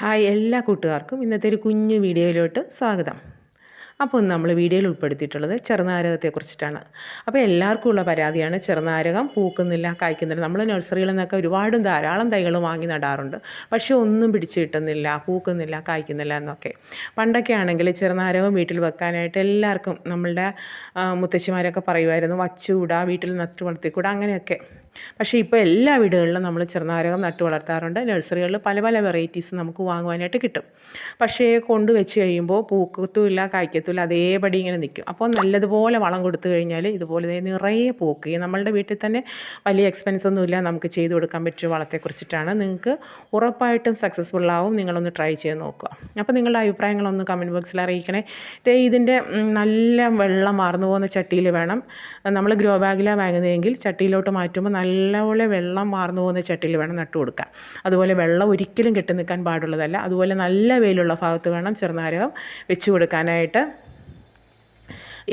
Hi എല്ലാ കൂട്ടുകാർക്കും ഇന്നത്തെ ഒരു കുഞ്ഞു വീഡിയോയിലോട്ട് സ്വാഗതം. അപ്പോൾ നമ്മൾ വീഡിയോയിൽ ഉൾപ്പെടുത്തിയിട്ടുള്ളത് ചെറുനാരകത്തെക്കുറിച്ചിട്ടാണ് അപ്പോൾ എല്ലാവർക്കും ഉള്ള പരാതിയാണ് ചെറുനാരകം പൂക്കുന്നില്ല കായ്ക്കുന്നില്ല. നമ്മൾ നഴ്സറികളിൽ നിന്നൊക്കെ ഒരുപാടും ധാരാളം തൈകൾ വാങ്ങി നടാറുണ്ട്. പക്ഷേ ഒന്നും പിടിച്ച് കിട്ടുന്നില്ല പൂക്കുന്നില്ല കായ്ക്കുന്നില്ല എന്നൊക്കെ. പണ്ടൊക്കെ ആണെങ്കിൽ ചെറുനാരകം വീട്ടിൽ വെക്കാനായിട്ട് എല്ലാവർക്കും നമ്മളുടെ മുത്തശ്ശിമാരൊക്കെ പറയുമായിരുന്നു വച്ചുകൂടാ വീട്ടിൽ നട്ടു വളർത്തിക്കൂടാ അങ്ങനെയൊക്കെ. പക്ഷേ ഇപ്പോൾ എല്ലാ വീടുകളിലും നമ്മൾ ചെറുനാരകം നട്ടു വളർത്താറുണ്ട്. നഴ്സറികളിൽ പല പല വെറൈറ്റീസ് നമുക്ക് വാങ്ങുവാനായിട്ട് കിട്ടും. പക്ഷേ കൊണ്ട് വെച്ച് കഴിയുമ്പോൾ പൂക്കത്തുമില്ല കായ്ക്കത്തുമില്ല അതേപടി ഇങ്ങനെ നിൽക്കും. അപ്പോൾ നല്ലതുപോലെ വളം കൊടുത്തു കഴിഞ്ഞാൽ ഇതുപോലെ നിറയെ പൂക്കുകയും നമ്മളുടെ വീട്ടിൽ തന്നെ വലിയ എക്സ്പെൻസ് ഒന്നുമില്ല നമുക്ക് ചെയ്തു കൊടുക്കാൻ പറ്റിയ വളത്തെക്കുറിച്ചിട്ടാണ് നിങ്ങൾക്ക് ഉറപ്പായിട്ടും സക്സസ്ഫുൾ ആവും. നിങ്ങളൊന്ന് ട്രൈ ചെയ്ത് നോക്കുക. അപ്പോൾ നിങ്ങളുടെ അഭിപ്രായങ്ങളൊന്ന് കമന്റ് ബോക്സിൽ അറിയിക്കണേ. ഇതിന്റെ നല്ല വെള്ളം മാർന്നു പോകുന്ന ചട്ടിയിൽ വേണം. നമ്മൾ ഗ്രോ ബാഗിലാണ് വാങ്ങുന്നതെങ്കിൽ ചട്ടിയിലോട്ട് മാറ്റുമ്പോൾ നല്ലപോലെ വെള്ളം വാർന്നു പോകുന്ന ചട്ടിയിൽ വേണം നട്ടു കൊടുക്കാൻ. അതുപോലെ വെള്ളം ഒരിക്കലും കെട്ടി നിൽക്കാൻ പാടുള്ളതല്ല. അതുപോലെ നല്ല വെയിലുള്ള ഭാഗത്ത് വേണം ചെറുനാരകം വെച്ച് കൊടുക്കാനായിട്ട്.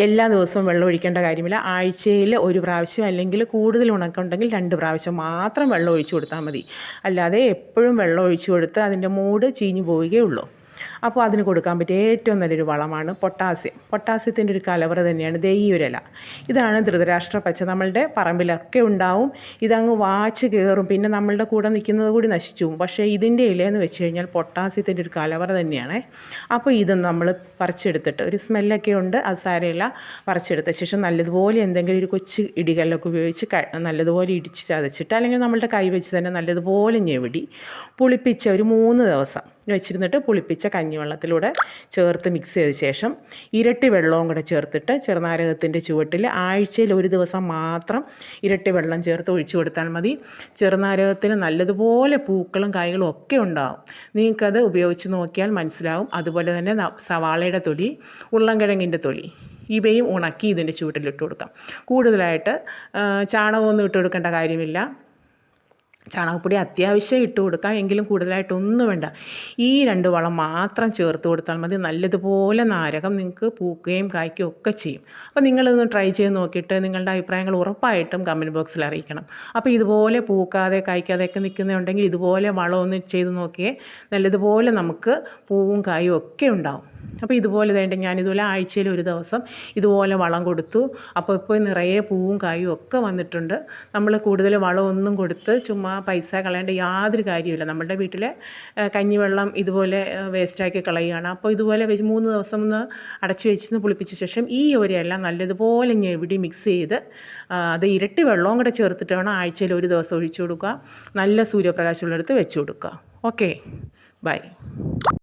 എല്ലാ ദിവസവും വെള്ളം ഒഴിക്കേണ്ട കാര്യമില്ല. ആഴ്ചയിൽ ഒരു പ്രാവശ്യം അല്ലെങ്കിൽ കൂടുതൽ ഉണക്കമുണ്ടെങ്കിൽ രണ്ട് പ്രാവശ്യം മാത്രം വെള്ളം ഒഴിച്ചു കൊടുത്താൽ മതി. അല്ലാതെ എപ്പോഴും വെള്ളം ഒഴിച്ചു കൊടുത്ത് അതിന്റെ മൂട് ചീഞ്ഞു പോവുകയുള്ളൂ അപ്പോൾ അതിന് കൊടുക്കാൻ പറ്റിയ ഏറ്റവും നല്ലൊരു വളമാണ് പൊട്ടാസ്യം. പൊട്ടാസ്യത്തിന്റെ ഒരു കലവറ തന്നെയാണ് ദെയ്യൊരല ഇതാണ് ധൃതരാഷ്ട്ര പച്ച. നമ്മളുടെ പറമ്പിലൊക്കെ ഉണ്ടാവും. ഇതങ്ങ് വാച്ച് കയറും. പിന്നെ നമ്മളുടെ കൂടെ നിൽക്കുന്നത് കൂടി നശിച്ചു പോകും. പക്ഷേ ഇതിന്റെ ഇലയെന്ന് വെച്ച് കഴിഞ്ഞാൽ പൊട്ടാസ്യത്തിന്റെ ഒരു കലവറ തന്നെയാണ്. അപ്പോൾ ഇത് നമ്മൾ പറിച്ചെടുത്തിട്ട് ഒരു സ്മെല്ലൊക്കെ ഉണ്ട്. അത് സാരമില്ല. പറിച്ചെടുത്ത ശേഷം നല്ലതുപോലെ എന്തെങ്കിലും ഒരു കൊച്ചു ഇടികല്ലൊക്കെ ഉപയോഗിച്ച് നല്ലതുപോലെ ഇടിച്ച് ചതച്ചിട്ട് അല്ലെങ്കിൽ നമ്മളുടെ കൈ വെച്ച് തന്നെ നല്ലതുപോലെ ഞെവിടി. പുളിപ്പിച്ച ഒരു മൂന്ന് ദിവസം. വെച്ചിരുന്നിട്ട് പുളിപ്പിച്ച കഞ്ഞിവെള്ളത്തിലൂടെ ചേർത്ത് മിക്സ് ചെയ്ത ശേഷം ഇരട്ടി വെള്ളവും കൂടെ ചേർത്തിട്ട് ചെറുനാരകത്തിന്റെ ചുവട്ടിൽ ആഴ്ചയിൽ ഒരു ദിവസം മാത്രം ഇരട്ടി വെള്ളം ചേർത്ത് ഒഴിച്ചു കൊടുത്താൽ മതി. ചെറുനാരകത്തിന് നല്ലതുപോലെ പൂക്കളും കായ്കളും ഒക്കെ ഉണ്ടാവും. നിങ്ങൾക്കത് ഉപയോഗിച്ച് നോക്കിയാൽ മനസ്സിലാവും. അതുപോലെ തന്നെ സവാളയുടെ തൊലി ഉള്ളംകിഴങ്ങിന്റെ തൊലി ഇവയും ഉണക്കി ഇതിന്റെ ചുവട്ടിലിട്ട് കൊടുക്കാം. കൂടുതലായിട്ട് ചാണകമൊന്നും ഇട്ട് കൊടുക്കേണ്ട കാര്യമില്ല. ചാണകപ്പൊടി അത്യാവശ്യം ഇട്ട് കൊടുക്കാം എങ്കിലും കൂടുതലായിട്ടൊന്നും വേണ്ട. ഈ രണ്ട് വളം മാത്രം ചേർത്ത് കൊടുത്താൽ മതി. നല്ലതുപോലെ നാരകം നിങ്ങൾക്ക് പൂക്കുകയും കായ്ക്കുകയും ഒക്കെ ചെയ്യും. അപ്പോൾ നിങ്ങളിതൊന്ന് ട്രൈ ചെയ്ത് നോക്കിയിട്ട് നിങ്ങളുടെ അഭിപ്രായങ്ങൾ ഉറപ്പായിട്ടും കമന്റ് ബോക്സിൽ അറിയിക്കണം. അപ്പോൾ ഇതുപോലെ പൂക്കാതെ കായ്ക്കാതെയൊക്കെ നിൽക്കുന്നുണ്ടെങ്കിൽ ഇതുപോലെ വളമൊന്ന് ചെയ്ത് നോക്കിയേ നല്ലതുപോലെ നമുക്ക് പൂവും കായും ഒക്കെ ഉണ്ടാവും. അപ്പോൾ ഇതുപോലെ തന്നെ ഞാൻ ഇതുപോലെ ആഴ്ചയിൽ ഒരു ദിവസം ഇതുപോലെ വളം കൊടുത്തു. അപ്പോൾ ഇപ്പോൾ നിറയെ പൂവും കായും ഒക്കെ വന്നിട്ടുണ്ട്. നമ്മൾ കൂടുതൽ വളമൊന്നും കൊടുത്ത് ചുമ്മാ പൈസ കളയേണ്ട യാതൊരു കാര്യമില്ല നമ്മുടെ വീട്ടിലെ കഞ്ഞിവെള്ളം ഇതുപോലെ വേസ്റ്റാക്കി കളയുകയാണ്. അപ്പോൾ ഇതുപോലെ മൂന്ന് ദിവസം ഒന്ന് അടച്ചു വെച്ച് പുളിപ്പിച്ച ശേഷം ഈ ഒരയെല്ലാം നല്ലതുപോലെ ഞെവിടി മിക്സ് ചെയ്ത് അത് ഇരട്ടി വെള്ളവും കൂടെ ചേർത്തിട്ട് വേണം ആഴ്ചയിൽ ഒരു ദിവസം ഒഴിച്ചു കൊടുക്കുക. നല്ല സൂര്യപ്രകാശമുള്ളിടത്ത് വെച്ച് കൊടുക്കുക. ഓക്കെ. ബൈ.